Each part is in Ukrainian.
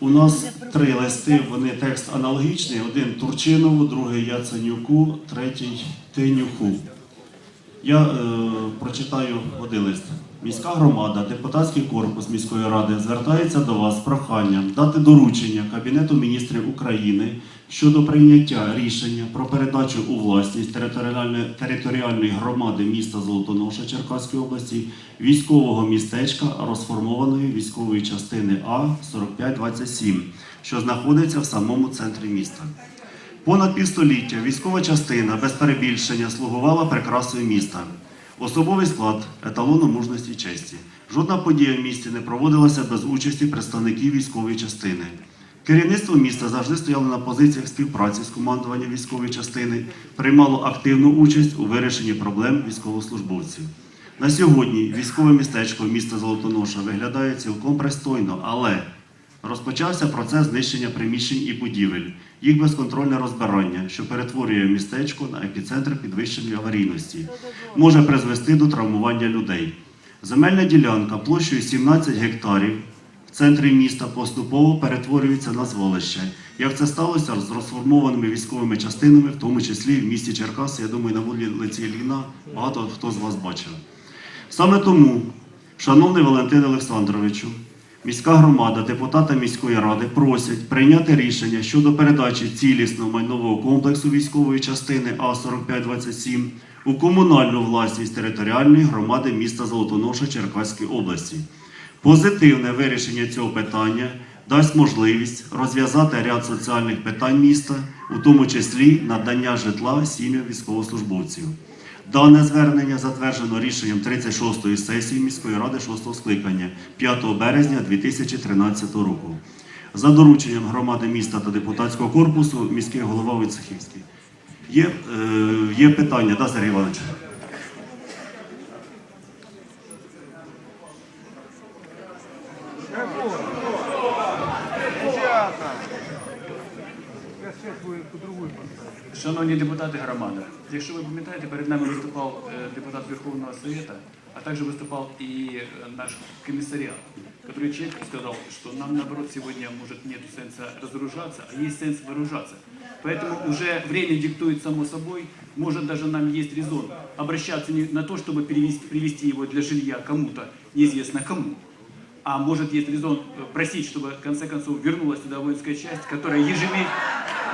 У нас три листи, вони текст аналогічний. Один Турчинову, другий Яценюку, третій Тинюку. Я е, прочитаю один лист. Міська громада, депутатський корпус міської ради звертається до вас з проханням дати доручення Кабінету міністрів України щодо прийняття рішення про передачу у власність територіальної, територіальної громади міста Золотоноша Черкаської області військового містечка розформованої військової частини А 4527, що знаходиться в самому центрі міста. Понад півстоліття військова частина без перебільшення слугувала прикрасою міста. Особовий склад еталону мужності честі. Жодна подія в місті не проводилася без участі представників військової частини. Керівництво міста завжди стояло на позиціях співпраці з командуванням військової частини, приймало активну участь у вирішенні проблем військовослужбовців. На сьогодні військове містечко міста Золотоноша виглядає цілком пристойно, але Розпочався процес знищення приміщень і будівель, їх безконтрольне розбирання, що перетворює містечко на епіцентр підвищеної аварійності, може призвести до травмування людей. Земельна ділянка площею 17 гектарів в центрі міста поступово перетворюється на зволище. Як це сталося з розформованими військовими частинами, в тому числі в місті Черкаси, я думаю, на вулиці Ліна багато хто з вас бачив. Саме тому, шановний Валентин Олександровичу, міська громада, депутати міської ради просять прийняти рішення щодо передачі цілісного майнового комплексу військової частини А4527 у комунальну власність територіальної громади міста Золотоноша Черкаської області. Позитивне вирішення цього питання дасть можливість розв'язати ряд соціальних питань міста, у тому числі надання житла сім'ям військовослужбовців. Дане звернення затверджено рішенням 36-ї сесії міської ради 6-го скликання 5 березня 2013 року. За дорученням громади міста та депутатського корпусу міський голова Войцехівський. Є, е, є питання, да, Сергій Іванович? Шановні депутати громади, якщо ви пам'ятаєте, перед нами виступав депутат Верховного Совета, а также выступал и наш комиссариат, который четко сказал, что нам, наоборот, сегодня, может, нет сенса разоружаться, а есть сенс вооружаться. Поэтому уже время диктует само собой, может, даже нам есть резон обращаться не на то, чтобы перевести, привести его для жилья кому-то, неизвестно кому, а может есть резон э, просить, чтобы в конце концов вернулась туда воинская часть, которая ежеме-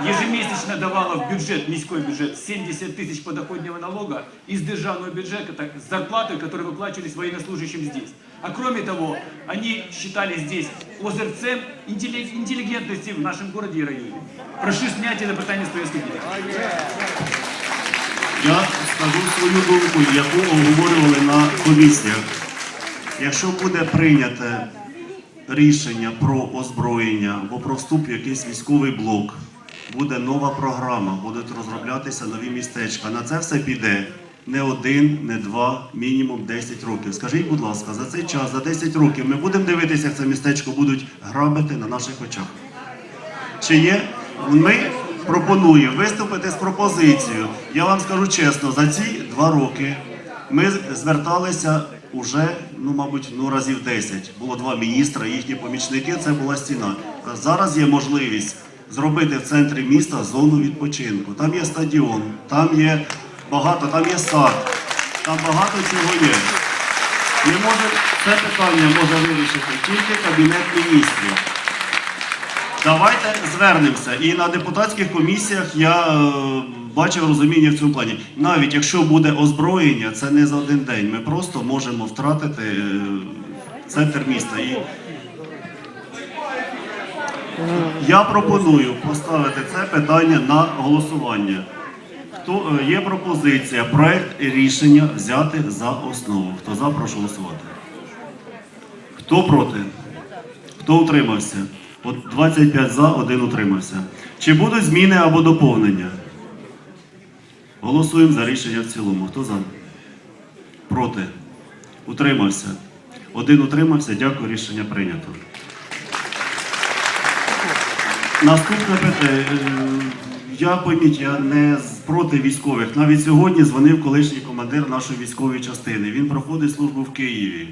ежемесячно давала в бюджет, міський бюджет, 70 тысяч подоходного налога из державного бюджета, так, с зарплатой, которые выплачивались военнослужащим здесь. А кроме того, они считали здесь озерцем интелли- интеллигентности в нашем городе и районе. Прошу снять это питание с повестки дня. Я скажу свою думку, яку обговорювали на комісіях. Якщо буде прийняте рішення про озброєння або про вступ в якийсь військовий блок, буде нова програма, будуть розроблятися нові містечка. На це все піде не один, не два, мінімум 10 років. Скажіть, будь ласка, за цей час, за 10 років, ми будемо дивитися, як це містечко будуть грабити на наших очах. Чи є? Ми пропонуємо виступити з пропозицією. Я вам скажу чесно, за ці два роки ми зверталися уже, ну, мабуть, ну, разів 10. Було два міністра, їхні помічники, це була стіна. Зараз є можливість зробити в центрі міста зону відпочинку. Там є стадіон, там є багато, там є сад, там багато чого є. Ми можемо, це питання може вирішити тільки Кабінет міністрів. Давайте звернемося. І на депутатських комісіях я е, бачив розуміння в цьому плані. Навіть якщо буде озброєння, це не за один день. Ми просто можемо втратити е, центр міста. І я пропоную поставити це питання на голосування. Хто е, є пропозиція, проект рішення взяти за основу. Хто за, прошу голосувати. Хто проти? Хто утримався? От 25 за, один утримався. Чи будуть зміни або доповнення? Голосуємо за рішення в цілому. Хто за? Проти? Утримався. Один утримався. Дякую, рішення прийнято. Наступне питання. Я пойміть, я не проти військових. Навіть сьогодні дзвонив колишній командир нашої військової частини. Він проходить службу в Києві.